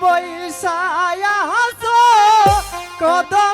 বৈশায় হাসো কদম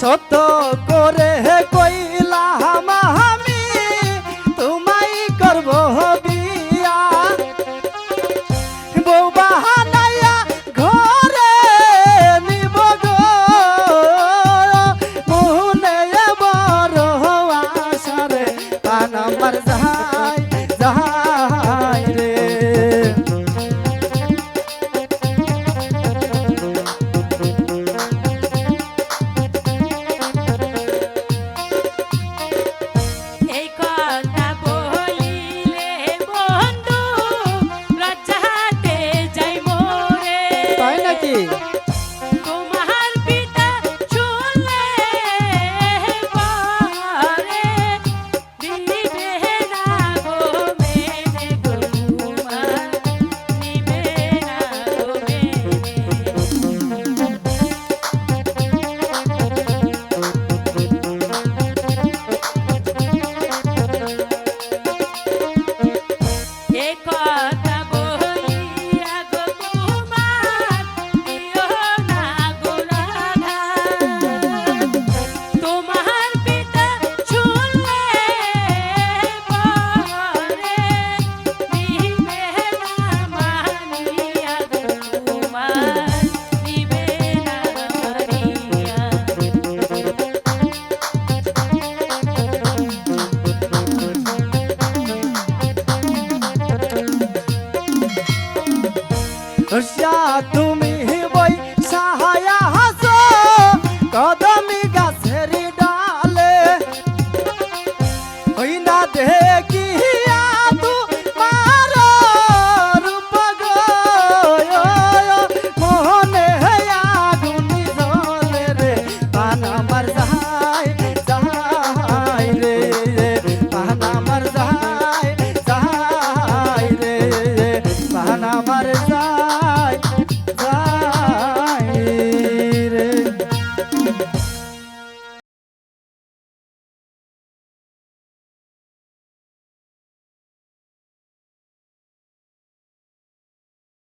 সত করে কইলাম আমি তোমাই করব বিয়া। বউ বাহানাইয়া ঘরে নিব মোহনে বড় আশারে আমার যায়। હસ્યા તું